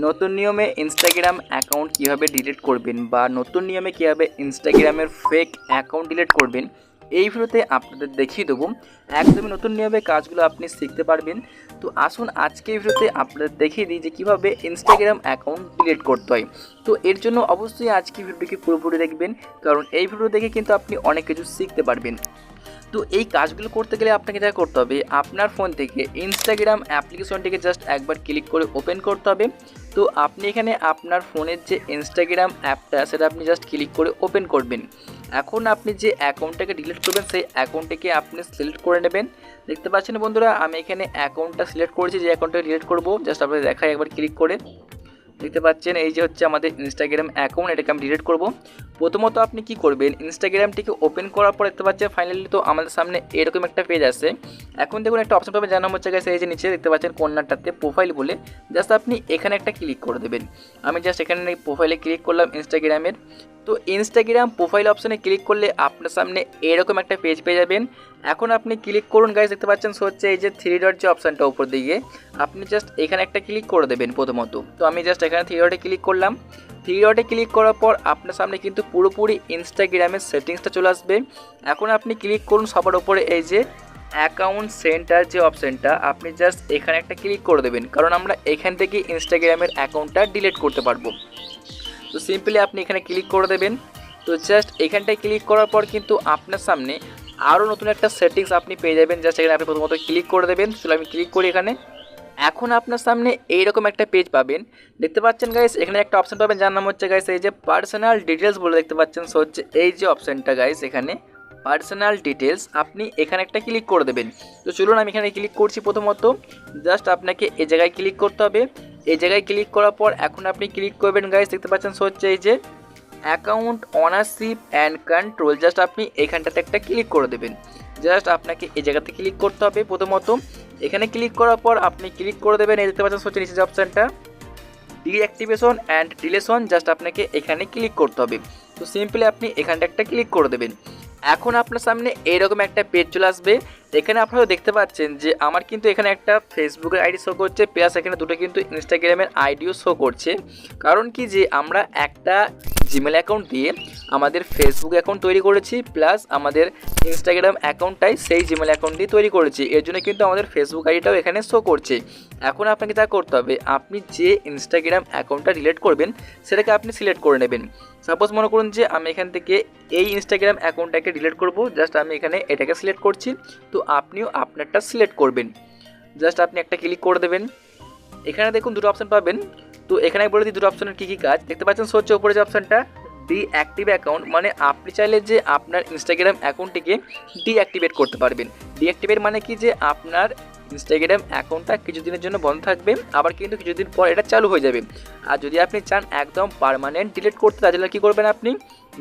নতুন নিয়মে Instagram account কীভাবে ডিলিট করবেন বা নতুন নিয়মে কীভাবে ইনস্টাগ্রামের ফেক অ্যাকাউন্ট ডিলিট করবেন, এই ভিডিওতে আপনাদের দেখিয়ে দেবো। একদমই নতুন নিয়মে কাজগুলো আপনি শিখতে পারবেন। তো আসুন আজকে এই ভিডিওতে আপনাদের দেখিয়ে দিই যে কীভাবে ইনস্টাগ্রাম অ্যাকাউন্ট ডিলিট করতে হয়। তো এর জন্য অবশ্যই আজকে ভিডিওটিকে পুরোপুরি দেখবেন, কারণ এই ভিডিও দেখে কিন্তু আপনি অনেক কিছু শিখতে পারবেন। তো এই কাজগুলো করতে গেলে আপনাকে যা করতে হবে, আপনার ফোন থেকে ইনস্টাগ্রাম অ্যাপ্লিকেশনটিকে জাস্ট একবার ক্লিক করে ওপেন করতে হবে। তো আপনি এখানে আপনার ফোনের যে ইনস্টাগ্রাম অ্যাপটা সেটা আপনি জাস্ট ক্লিক করে ওপেন করবেন। এখন আপনি যে অ্যাকাউন্টটাকে ডিলিট করবেন, সেই অ্যাকাউন্টটাকে আপনি সিলেক্ট করে নেবেন। দেখতে পাচ্ছেন বন্ধুরা, আমি এখানে অ্যাকাউন্টটা সিলেক্ট করেছি, যে অ্যাকাউন্টটা ডিলিট করব জাস্ট আপনাদের দেখাই একবার ক্লিক করে। দেখতে পাচ্ছেন, এই যে হচ্ছে আমাদের ইনস্টাগ্রাম অ্যাকাউন্ট এটাকে আমি ডিলিট করব। প্রথমত আপনি কি করবেন ইনস্টাগ্রামটিকে ওপেন করার পর দেখতে পাচ্ছেন ফাইনালি তো আমাদের সামনে এরকম একটা পেজ আসে এখন দেখুন, একটা অপশন পাবেন জানা হচ্ছে গেছে এই যে নিচে দেখতে পাচ্ছেন, কন্যাটাতে প্রোফাইল বলে জাস্ট আপনি এখানে একটা ক্লিক করে দেবেন। আমি জাস্ট এখানে প্রোফাইলে ক্লিক করলাম ইনস্টাগ্রামের তো ইনস্টাগ্রাম প্রোফাইল অপশানে ক্লিক করলে আপনার সামনে এরকম একটা পেজ পেয়ে যাবেন। এখন আপনি ক্লিক করুন গাইজ দেখতে পাচ্ছেন হচ্ছে এই যে থ্রি ডট যে অপশানটা উপর দিকে। আপনি জাস্ট এখানে একটা ক্লিক করে দেবেন প্রথমত। তো আমি জাস্ট এখানে থ্রি ডটে ক্লিক করলাম। থ্রি ডটে ক্লিক করার পর আপনার সামনে কিন্তু পুরোপুরি ইনস্টাগ্রামের সেটিংসটা চলে আসবে। এখন আপনি ক্লিক করুন সবার উপরে এই যে অ্যাকাউন্ট সেন্টার যে অপশানটা আপনি জাস্ট এখানে একটা ক্লিক করে দেবেন। কারণ আমরা এখান থেকে ইনস্টাগ্রামের অ্যাকাউন্টটা ডিলিট করতে পারব। তো সিম্পলি আপনি এখানে ক্লিক করে দেবেন। তো জাস্ট এখানটায় ক্লিক করার পর কিন্তু আপনার সামনে আরও নতুন একটা সেটিংস আপনি পেয়ে যাবেন। জাস্ট এখানে আপনি প্রথমত ক্লিক করে দেবেন। চলো আমি ক্লিক করি এখানে। এখন আপনার সামনে এইরকম একটা পেজ পাবেন। দেখতে পাচ্ছেন গাইস এখানে একটা অপশন পাবেন যার নাম হচ্ছে গাইস এই যে পার্সোনাল ডিটেলস বলে দেখতে পাচ্ছেন। সো হচ্ছে এই যে অপশানটা গাইস এখানে পার্সোনাল ডিটেলস আপনি এখানে একটা ক্লিক করে দেবেন। তো চলুন আমি এখানে ক্লিক করছি প্রথমত। জাস্ট আপনাকে এই জায়গায় ক্লিক করতে হবে। এই জায়গায় ক্লিক করার পর এখন আপনি ক্লিক করবেন গাইজ দেখতে পাচ্ছেন হচ্ছে এই যে account ownership and control just আপনি এখানটাতে একটা ক্লিক করে দেবেন। জাস্ট আপনাকে এই জায়গাতে ক্লিক করতে হবে প্রথমত। এখানে ক্লিক করার পর আপনি ক্লিক করে দেবেন, এই দেখতে পাচ্ছেন হচ্ছে নিচে যে অপশানটা ডিঅ্যাক্টিভেশন অ্যান্ড ডিলেশন জাস্ট আপনাকে এখানে ক্লিক করতে হবে। তো সিম্পলি আপনি এখানটা একটা ক্লিক করে দেবেন। এখন আপনার সামনে এরকম একটা পেজ চলে আসবে। এখানে আপনারা দেখতে পাচ্ছেন যে আমার কিন্তু এখানে একটা ফেসবুকের আইডি শো করছে প্লাস এখানে দুটো কিন্তু ইনস্টাগ্রামের আইডিও শো করছে। কারণ কি যে আমরা একটা জিমেল অ্যাকাউন্ট দিয়ে আমাদের ফেসবুক অ্যাকাউন্ট তৈরি করেছি প্লাস আমাদের ইনস্টাগ্রাম অ্যাকাউন্টটাই সেই জিমেল অ্যাকাউন্ট দিয়ে তৈরি করেছি। এর জন্য কিন্তু আমাদের ফেসবুক আইডিটাও এখানে শো করছে। এখন আপনাকে তা করতে হবে, আপনি যে ইনস্টাগ্রাম অ্যাকাউন্টটা রিলেট করবেন, সেটাকে আপনি সিলেক্ট করে নেবেন। সাপোজ মনে করুন যে আমি এখান থেকে এই ইনস্টাগ্রাম অ্যাকাউন্টটাকে ডিলিট করব জাস্ট আমি এখানে এটাকে সিলেক্ট করছি, তো আপনিও আপনারটা সিলেক্ট করবেন। জাস্ট আপনি একটা ক্লিক করে দেবেন। এখানে দেখুন দুটো অপশান পাবেন। তো এখানে বলে দিই দুটো অপশনের কী কী কাজ। দেখতে পাচ্ছেন হচ্ছে উপরে যে অপশানটা ডিঅ্যাক্টিভ অ্যাকাউন্ট মানে আপনি চাইলে যে আপনার ইনস্টাগ্রাম অ্যাকাউন্টটিকে ডিঅ্যাক্টিভেট করতে পারবেন। ডিঅ্যাক্টিভেট মানে কি যে আপনার ইনস্টাগ্রাম অ্যাকাউন্টটা কিছুদিনের জন্য বন্ধ থাকবে, আবার কিন্তু কিছুদিন পর এটা চালু হয়ে যাবে। আর যদি আপনি চান একদম পারমানেন্ট ডিলিট করতে, তাহলে কী করবেন আপনি?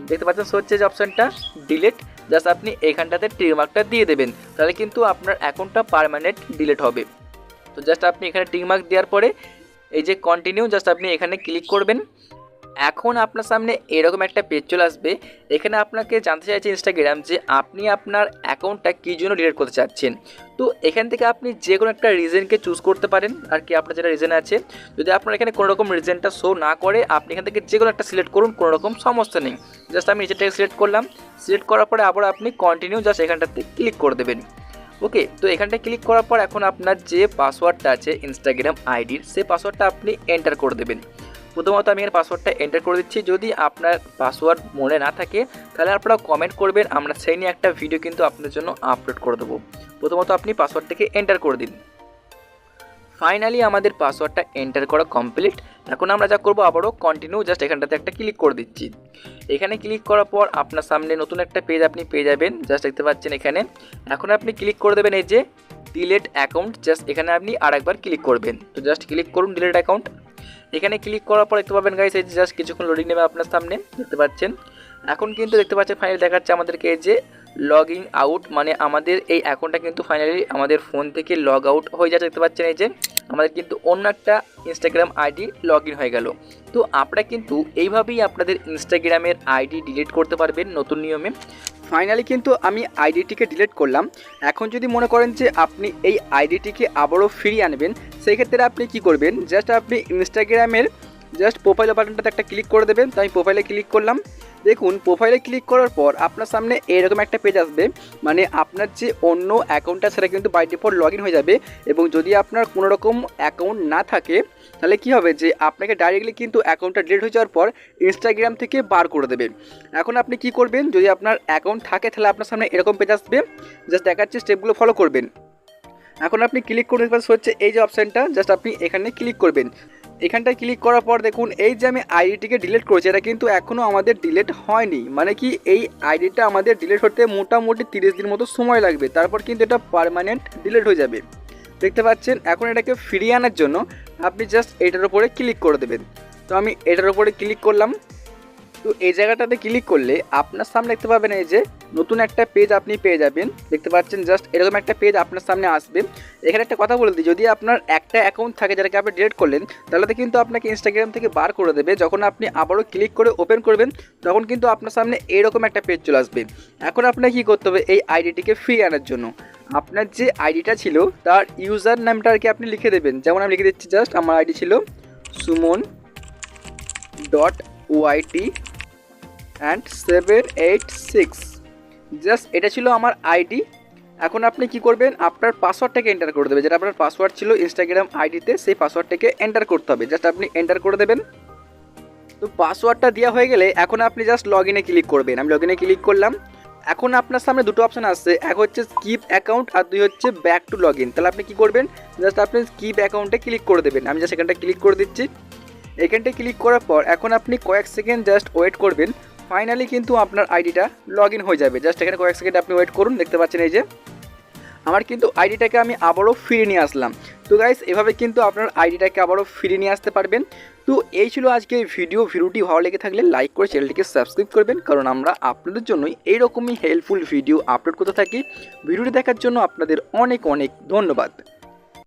দেখতে পাচ্ছেন হচ্ছে যে অপশানটা ডিলিট জাস্ট আপনি এখানটাতে টিকমার্কটা দিয়ে দেবেন। তাহলে কিন্তু আপনার অ্যাকাউন্টটা পারমানেন্ট ডিলিট হবে। তো জাস্ট আপনি এখানে টিকমার্ক দেওয়ার পরে এই যে কন্টিনিউ জাস্ট আপনি এখানে ক্লিক করবেন। এখন আপনার সামনে এরকম একটা পেজ চলে আসবে। এখানে আপনাকে জানতে চাইছে ইনস্টাগ্রাম যে আপনি আপনার অ্যাকাউন্টটা কী জন্য ডিলিট করতে চাচ্ছেন। তো এখান থেকে আপনি যে কোনো একটা রিজনকে চুজ করতে পারেন। আর কি আপনার যেটা রিজন আছে, যদি আপনার এখানে কোনো রকম রিজনটা শো না করে, আপনি এখান থেকে যে কোনো একটা সিলেক্ট করুন কোনো রকম সমস্যা নেই। জাস্ট আমি নিচেরটাকে সিলেক্ট করলাম। সিলেক্ট করার পরে আবার আপনি কন্টিনিউ জাস্ট এখানটাতে ক্লিক করে দেবেন। ওকে তো এখানটায় ক্লিক করার পর এখন আপনার যে পাসওয়ার্ডটা আছে ইনস্টাগ্রাম আইডির সে পাসওয়ার্ডটা আপনি এন্টার করে দেবেন। প্রথমত আমি এর পাসওয়ার্ডটা এন্টার করে দিচ্ছি। যদি আপনার পাসওয়ার্ড মনে না থাকে, তাহলে আপনারা কমেন্ট করবেন। আমরা সেই নিয়ে একটা ভিডিও কিন্তু আপনার জন্য আপলোড করে দেবো। প্রথমত আপনি পাসওয়ার্ডটাকে এন্টার করে দিন। ফাইনালি আমাদের পাসওয়ার্ডটা এন্টার করা কমপ্লিট এখন আমরা যা করব, আবারও কন্টিনিউ জাস্ট এখানটাতে একটা ক্লিক করে দিচ্ছি। এখানে ক্লিক করার পর আপনার সামনে নতুন একটা পেজ আপনি পেয়ে যাবেন জাস্ট দেখতে পাচ্ছেন এখানে। এখন আপনি ক্লিক করে দেবেন এই যে ডিলেট অ্যাকাউন্ট জাস্ট এখানে আপনি আরেকবার ক্লিক করবেন। তো জাস্ট ক্লিক করুন ডিলেট অ্যাকাউন্ট এখানে ক্লিক করার পর দেখতে পাবেন গাইস এই যে জাস্ট কিছুক্ষণ লোডিং নেবে আপনার সামনে, দেখতে পাচ্ছেন। এখন কিন্তু দেখতে পাচ্ছেন ফাইনাল দেখাচ্ছে আমাদেরকে এই যে লগইং আউট মানে আমাদের এই অ্যাকাউন্টটা কিন্তু ফাইনালি আমাদের ফোন থেকে লগ আউট হয়ে যাচ্ছে, দেখতে পাচ্ছেন এই যে, আমাদের কিন্তু অন্য একটা ইনস্টাগ্রাম আইডি লগ ইন হয়ে গেল। তো আপনারা কিন্তু এইভাবেই আপনাদের ইনস্টাগ্রামের আইডি ডিলিট করতে পারবেন নতুন নিয়মে। ফাইনালি কিন্তু আমি আইডিটিকে ডিলিট করলাম। এখন যদি মনে করেন যে আপনি এই আইডিটিকে আবারও ফিরিয়ে আনবেন, সেই ক্ষেত্রে আপনি কি করবেন? জাস্ট আপনি ইনস্টাগ্রামের জাস্ট প্রোফাইল বাটনটাতে একটা ক্লিক করে দেবেন। তো আমি প্রোফাইলে ক্লিক করলাম। দেখুন প্রোফাইলে ক্লিক করার পর আপনার সামনে এরকম একটা পেজ আসবে। মানে আপনার যে অন্য অ্যাকাউন্টটা সেটা কিন্তু বাই ডিফল্ট লগ হয়ে যাবে এবং যদি আপনার কোনো রকম অ্যাকাউন্ট না থাকে, তাহলে কি হবে যে আপনাকে ডাইরেক্টলি কিন্তু অ্যাকাউন্টটা ডিলিট হয়ে যাওয়ার পর ইনস্টাগ্রাম থেকে বার করে দেবে। এখন আপনি কি করবেন? যদি আপনার অ্যাকাউন্ট থাকে, তাহলে আপনার সামনে এরকম পেজ আসবে। জাস্ট দেখাচ্ছি স্টেপগুলো ফলো করবেন। এখন আপনি ক্লিক করে হচ্ছে এই যে অপশানটা জাস্ট আপনি এখানে ক্লিক করবেন। এখানটায় ক্লিক করার পর দেখুন, এই যে আমি আইডিটিকে ডিলিট করেছি, এটা কিন্তু এখনও আমাদের ডিলিট হয়নি। মানে কি, এই আইডিটা আমাদের ডিলিট হতে মোটামুটি তিরিশ দিন মতো সময় লাগবে। তারপর কিন্তু এটা পারমানেন্ট ডিলিট হয়ে যাবে। দেখতে পাচ্ছেন, এখন এটাকে ফিরিয়ে আনার জন্য আপনি জাস্ট এটার উপরে ক্লিক করে দেবেন। তো আমি এটার উপরে ক্লিক করলাম। তো এই জায়গাটাতে ক্লিক করলে আপনার সামনে দেখতে পাবেন এই যে নতুন একটা পেজ আপনি পেয়ে যাবেন। দেখতে পাচ্ছেন জাস্ট এরকম একটা পেজ আপনার সামনে আসবে। এখানে একটা কথা বলে দিই, যদি আপনার একটা অ্যাকাউন্ট থাকে যেটাকে আপনি ডিলিট করলেন, তাহলে তো কিন্তু আপনাকে ইনস্টাগ্রাম থেকে বার করে দেবে। যখন আপনি আবারও ক্লিক করে ওপেন করবেন, তখন কিন্তু আপনার সামনে এরকম একটা পেজ চলে আসবে। এখন আপনাকে কী করতে হবে? এই আইডিটিকে ফ্রি আনার জন্য। আপনার যে আইডিটা ছিল, তার ইউজার নামটা আর কি আপনি লিখে দেবেন। যেমন আমি লিখে দিচ্ছি জাস্ট আমার আইডি ছিল Suman dot YT and seven eight six just এটা ছিল আমার আইডি এখন আপনি কি করবেন? আপনার পাসওয়ার্ডটাকে এন্টার করে দেবে যেটা আপনার পাসওয়ার্ড ছিল ইনস্টাগ্রাম আইডিতে সেই পাসওয়ার্ডটাকে এন্টার করতে হবে। জাস্ট আপনি এন্টার করে দেবেন। তো পাসওয়ার্ডটা দেওয়া হয়ে গেলে এখন আপনি জাস্ট লগ ইনে ক্লিক করবেন। আমি লগ ইনে ক্লিক করলাম। এখন আপনার সামনে দুটো অপশান আসছে। এক হচ্ছে স্কিপ অ্যাকাউন্ট আর দুই হচ্ছে ব্যাক টু লগ ইন তাহলে আপনি কী করবেন? জাস্ট আপনি স্কিপ অ্যাকাউন্টে ক্লিক করে দেবেন। আমি জাস্ট এখানটা ক্লিক করে দিচ্ছি। এখানটায় ক্লিক করার পর এখন আপনি কয়েক সেকেন্ড জাস্ট ওয়েট করবেন। ফাইনালি কিন্তু আপনার আইডিটা লগ ইন হয়ে যাবে। জাস্ট এখানে কয়েক সেকেন্ড আপনি ওয়েট করুন, দেখতে পাচ্ছেন এই যে, আমার কিন্তু আইডিটাকে আমি আবারও ফিরে নিয়ে আসলাম। তো গাইস এভাবে কিন্তু আপনার আইডিটাকে আবারও ফিরে নিয়ে আসতে পারবেন। তো এই ছিল আজকে ভিডিও ভিডিওটি ভালো লেগে থাকলে লাইক করে চ্যানেলটিকে সাবস্ক্রাইব করবেন, কারণ আমরা আপনাদের জন্যই এইরকমই হেল্পফুল ভিডিও আপলোড করতে থাকি। ভিডিওটি দেখার জন্য আপনাদের অনেক অনেক ধন্যবাদ।